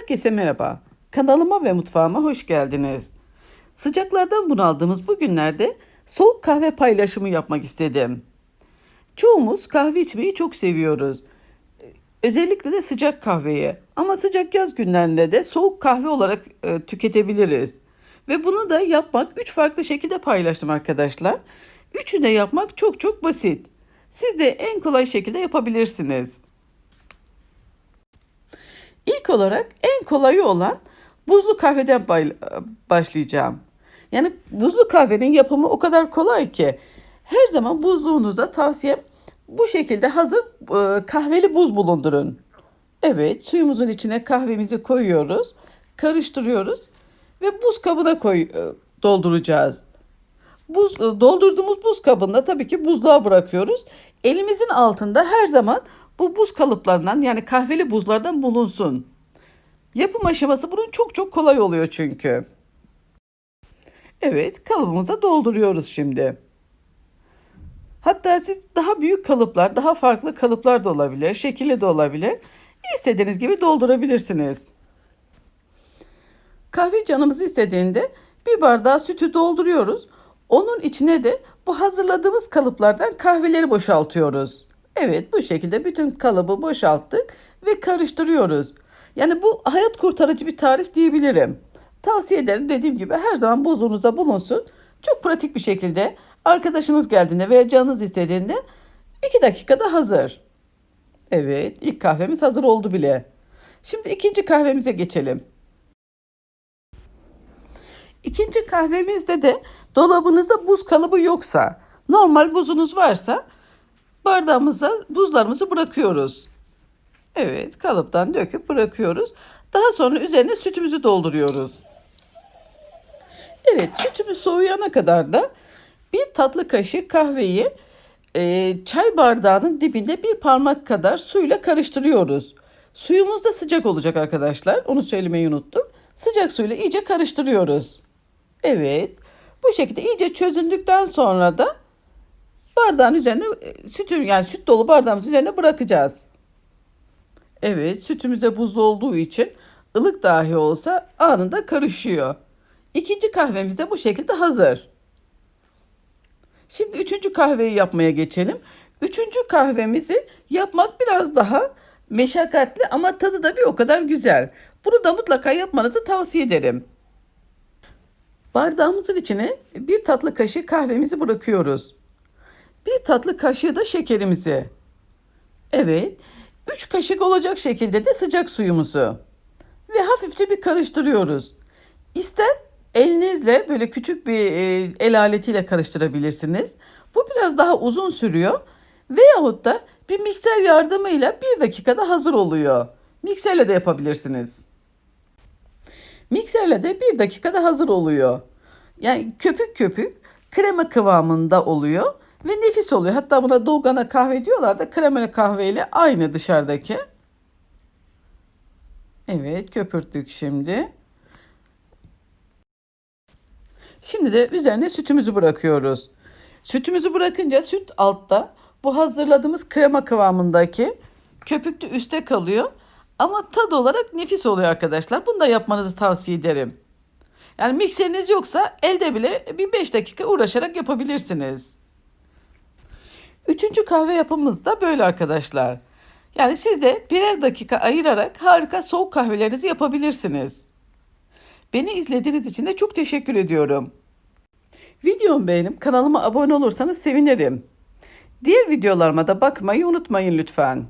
Herkese merhaba. Kanalıma ve mutfağıma hoş geldiniz. Sıcaklardan bunaldığımız bu günlerde soğuk kahve paylaşımı yapmak istedim. Çoğumuz kahve içmeyi çok seviyoruz. Özellikle de sıcak kahveyi. Ama sıcak yaz günlerinde de soğuk kahve olarak e, tüketebiliriz. Ve bunu da yapmak üç farklı şekilde paylaştım arkadaşlar. Üçünü de yapmak çok çok basit. Siz de en kolay şekilde yapabilirsiniz. İlk olarak en kolayı olan buzlu kahveden başlayacağım. Yani buzlu kahvenin yapımı o kadar kolay ki her zaman buzluğunuzda tavsiyem bu şekilde hazır e, kahveli buz bulundurun. Evet, suyumuzun içine kahvemizi koyuyoruz, karıştırıyoruz ve buz kabına koy e, dolduracağız. Buz e, doldurduğumuz buz kabında tabii ki buzluğa bırakıyoruz. Elimizin altında her zaman bu buz kalıplarından yani kahveli buzlardan bulunsun. Yapım aşaması bunun çok çok kolay oluyor çünkü. Evet, kalıbımıza dolduruyoruz şimdi. Hatta siz daha büyük kalıplar, daha farklı kalıplar da olabilir, şekilli de olabilir. İstediğiniz gibi doldurabilirsiniz. Kahve canımız istediğinde bir bardağı sütü dolduruyoruz. Onun içine de bu hazırladığımız kalıplardan kahveleri boşaltıyoruz. Evet bu şekilde bütün kalıbı boşalttık ve karıştırıyoruz. Yani bu hayat kurtarıcı bir tarif diyebilirim. Tavsiye ederim dediğim gibi her zaman buzluğunuzda bulunsun. Çok pratik bir şekilde arkadaşınız geldiğinde veya canınız istediğinde 2 dakikada hazır. Evet ilk kahvemiz hazır oldu bile. Şimdi ikinci kahvemize geçelim. İkinci kahvemizde de dolabınızda buz kalıbı yoksa, normal buzunuz varsa bardağımıza buzlarımızı bırakıyoruz. Evet, kalıptan döküp bırakıyoruz. Daha sonra üzerine sütümüzü dolduruyoruz. Evet, sütümüz soğuyana kadar da bir tatlı kaşık kahveyi e, çay bardağının dibinde bir parmak kadar suyla karıştırıyoruz. Suyumuz da sıcak olacak arkadaşlar. Onu söylemeyi unuttum. Sıcak suyla iyice karıştırıyoruz. Evet. Bu şekilde iyice çözündükten sonra da bardağın üzerine e, sütü yani süt dolu bardağımızın üzerine bırakacağız. Evet, sütümüz de buzlu olduğu için ılık dahi olsa anında karışıyor. İkinci kahvemiz de bu şekilde hazır. Şimdi üçüncü kahveyi yapmaya geçelim. Üçüncü kahvemizi yapmak biraz daha meşakkatli ama tadı da bir o kadar güzel. Bunu da mutlaka yapmanızı tavsiye ederim. Bardağımızın içine bir tatlı kaşığı kahvemizi bırakıyoruz. Bir tatlı kaşığı da şekerimizi. Evet, 3 kaşık olacak şekilde de sıcak suyumuzu. Ve hafifçe bir karıştırıyoruz. İster elinizle böyle küçük bir e, el aletiyle karıştırabilirsiniz. Bu biraz daha uzun sürüyor. Veyahut da bir mikser yardımıyla bir dakikada hazır oluyor. Mikserle de yapabilirsiniz. Mikserle de bir dakikada hazır oluyor. Yani köpük köpük krema kıvamında oluyor ve nefis oluyor. Hatta buna dolgana kahve diyorlar da kremalı kahveyle aynı dışarıdaki. Evet köpürttük şimdi. Şimdi de üzerine sütümüzü bırakıyoruz. Sütümüzü bırakınca süt altta bu hazırladığımız krema kıvamındaki köpüklü üstte kalıyor. Ama tad olarak nefis oluyor arkadaşlar. Bunu da yapmanızı tavsiye ederim. Yani mikseriniz yoksa elde bile bir 5 dakika uğraşarak yapabilirsiniz. Üçüncü kahve yapımız da böyle arkadaşlar. Yani siz de birer dakika ayırarak harika soğuk kahvelerinizi yapabilirsiniz. Beni izlediğiniz için de çok teşekkür ediyorum. Videomu beğenip kanalıma abone olursanız sevinirim. Diğer videolarıma da bakmayı unutmayın lütfen.